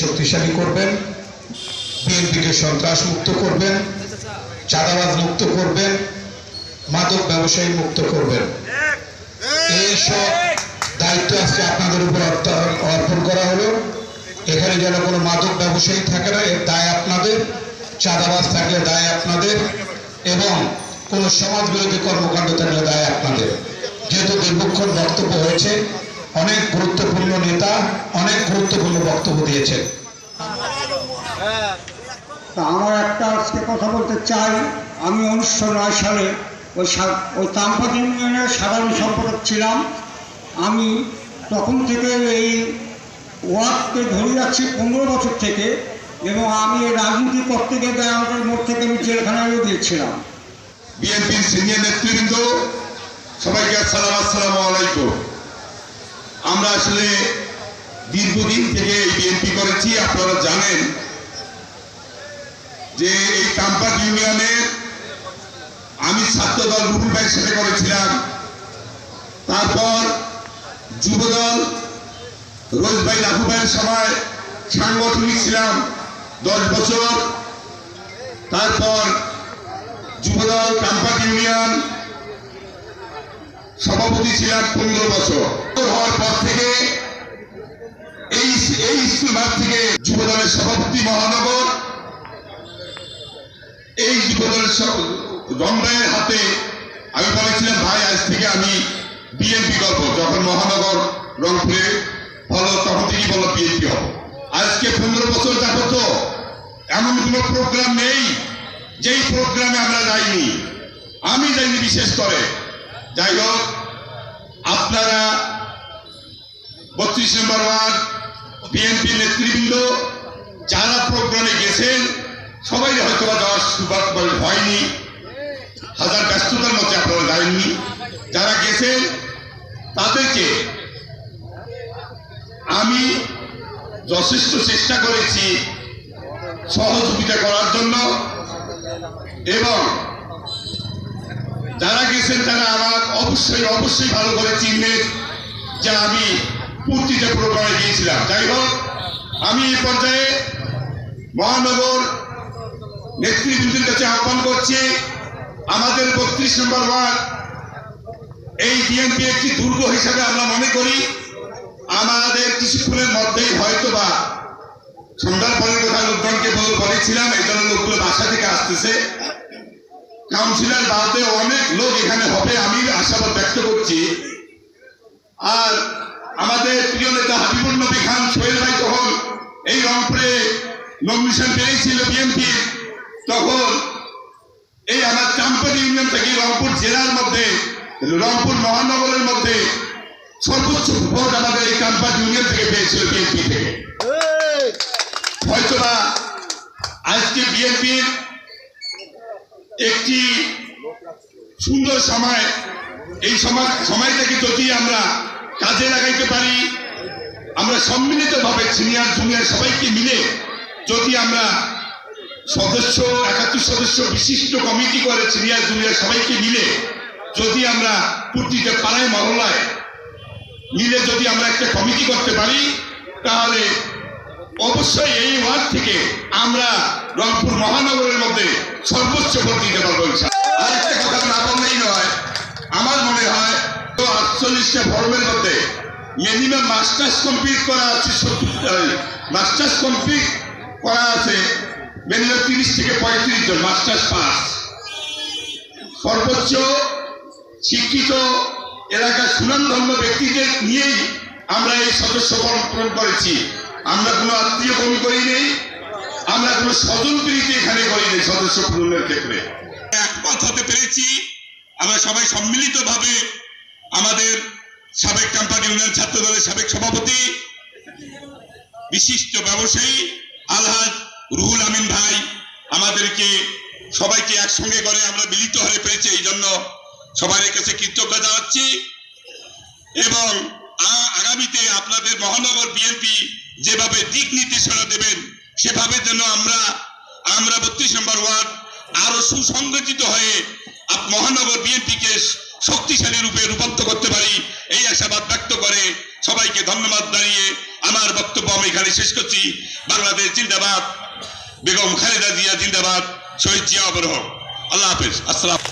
শক্তিশালী করবেন? বিএনপিকে সন্ত্রাস মুক্ত করবেন? চাঁদাবাজ মুক্ত করবেন? মাদক ব্যবসায়ী মুক্ত করবেন? এই সব দায়িত্ব আজকে আপনাদের উপর অর্পণ করা হলো। এখানে যেন কোনো মাদক ব্যবসায়ী থাকে না, এর দায় আপনাদের। চাঁদাবাজ থাকলে দায় আপনাদের এবং কোনো সমাজ বিরোধী কর্মকাণ্ড থাকলে দায় আপনাদের। যেহেতু দীর্ঘক্ষণ বক্তব্য হয়েছে অনেক গুরুত্বপূর্ণ নেতা অনেক গুরুত্বপূর্ণ বক্তব্য দিয়েছেন। তা আমার একটা আজকে কথা বলতে চাই। আমি উনিশশো নয় সালে ওই ওই তামপাত ইউনিয়নের সাধারণ সম্পাদক ছিলাম। আমি তখন থেকে এই ওয়ার্ডকে ধরে যাচ্ছি পনেরো বছর থেকে এবং আমি এই রাজনীতি করতে গিয়ে দয়ানগরের মোড় থেকে আমি জেলখানায়ও গিয়েছিলাম। বিএনপির সিনিয়র নেতৃবৃন্দ সবাইকে আসসালাম আসসালামু আলাইকুম। আমরা আসলে দীর্ঘদিন থেকে এই বিএনপি করেছি, আপনারা জানেন যে এই কাম্পাট ইউনিয়নে আমি ছাত্রদল রুহুল ভাইয়ের সাথে করেছিলাম। তারপর যুবদল রোজ ভাই লাভু ভাইয়ের সময় সাংগঠনিক ছিলাম দশ বছর। তারপর যুবদল কাম্পাট ইউনিয়ন সভাপতি ছিলাম পনেরো বছর। হওয়ার পর থেকে এই স্কুল মাঠ থেকে যুবদলের সভাপতি মহানগর, এই যুবদলের রমরায়ের হাতে আমি বলেছিলাম, ভাই, আজ থেকে আমি বিএনপি করব। যখন মহানগর রংপুরে হলো তখন থেকেই বলো বিএনপি হব। আজকে পনেরো বছর যাবত এমন কোনো প্রোগ্রাম নেই, যেই প্রোগ্রামে আমরা যাইনি। আমি যাইনি বিশেষ করে। যাই হোক, আপনারা বত্রিশ নম্বর ওয়ার্ড, বিএনপি নেতৃবৃন্দ, যারা প্রোগ্রামে গেছেন, সবাই হয়তো যাওয়ার সৌভাগ্য হয়নি, হাজার ব্যস্ততার মধ্যে আপনারা যায়নি। যারা গেছেন, তাদেরকে আমি যথেষ্ট চেষ্টা করেছি সহযোগিতা করার জন্য এবং যারা গেছেন তারা আমার অবশ্যই অবশ্যই ভালো করে চিনবেন যে আমি প্রতিটা প্রোগ্রামে গিয়েছিলাম। যাই হোক, আমি এই পর্যায়ে মহানগর নেতৃবৃন্দের কাছে আহ্বান করছি, আমাদের বত্রিশ নম্বর ওয়ার্ড, এই বিএনপি একটি দুর্গ হিসাবে আমরা মনে করি, আমাদের কিছুক্ষণের মধ্যেই হয়তো বা সন্ধ্যার পরের কথা লোকজনকে বলেছিলাম, এই জন্য লোকগুলো বাসা থেকে আসতেছে। কাউন্সিলর বাদে অনেক লোক এখানে হবে আমি আশাবাদ ব্যক্ত করছি। আর আমাদের প্রিয় নেতা হাবিবুল নবী খান সোহেল ভাই যখন এই রংপুরে নমিনেশন পেয়েছিল বিএনপি তখন এই আমার চাম্পাটি ইউনিয়ন থেকে রংপুর জেলার মধ্যে রংপুর মহানগরের মধ্যে সর্বোচ্চ ভোট আমাদের এই কাম্পাট ইউনিয়ন থেকে পেয়েছিল বিএনপি থেকে। হয়তোবা আজকে বিএনপির একটি সুন্দর সময়। এই সময় সময়টাকে যদি আমরা কাজে লাগাইতে পারি, আমরা সম্মিলিতভাবে সিনিয়র জুনিয়র সবাইকে মিলে যদি আমরা সদস্য, একাত্তর সদস্য বিশিষ্ট কমিটি করে সিনিয়র জুনিয়র সবাইকে মিলে যদি আমরা প্রতিটা পাড়ায়, মহল্লায় মিলে যদি আমরা একটা কমিটি করতে পারি, তাহলে অবশ্যই এই ওয়ার্ড থেকে আমরা রংপুর মহানগরের মধ্যে সর্বোচ্চ ভোট দিতে পারব। আরেকটা কথা না বললেই নয়, আমার মনে হয় তো আটচল্লিশটা ফর্মের মধ্যে মিনিমাম মাস্টার্স কমপ্লিট করা আছে মাস্টার্স কমপ্লিট করা আছে মিনিমাম তিরিশ থেকে পঁয়ত্রিশ জন মাস্টার্স পাস সর্বোচ্চ শিক্ষিত এলাকার সুনামধন্য ব্যক্তিদের নিয়েই আমরা এই সদস্য পূরণ করেছি আমরা কোনো আত্মীয় কমি করি নেই আমরা কোনো স্বজন প্রীতি এখানে করি নেই সদস্য পূরণের ক্ষেত্রে। একমত হতে পেরেছি। আমরা সবাই সম্মিলিত ভাবে আমাদের সাবেক কাম্পানি ইউনিয়ন ছাত্র দলের সাবেক সভাপতি, বিশিষ্ট ব্যবসায়ী আলহাজ রুহুল আমিন ভাই আমাদেরকে সবাইকে একসঙ্গে করে আমরা মিলিত হয়ে পেরেছি, এই জন্য সবার কাছে কৃতজ্ঞতা জানাচ্ছি। এবং আগামীতে আপনাদের মহানগর বিএনপি যেভাবে দিক নির্দেশনা দেবেন সেভাবে যেন আমরা আমরা বত্রিশ নম্বর ওয়ার্ড আরও সুসংগঠিত হয়ে মহানগর বিএনপিকে শক্তিশালী রূপে রূপান্তর করতে পারি, এই আশাবাদ ব্যক্ত করে সবাইকে ধন্যবাদ জানিয়ে আমার বক্তব্য আমি এখানে শেষ করছি। বাংলাদেশ জিন্দাবাদ। বেগম খালেদা জিয়া জিন্দাবাদ। শহীদ জিয়া অবরহ। আল্লাহ হাফেজ। আসসালাম।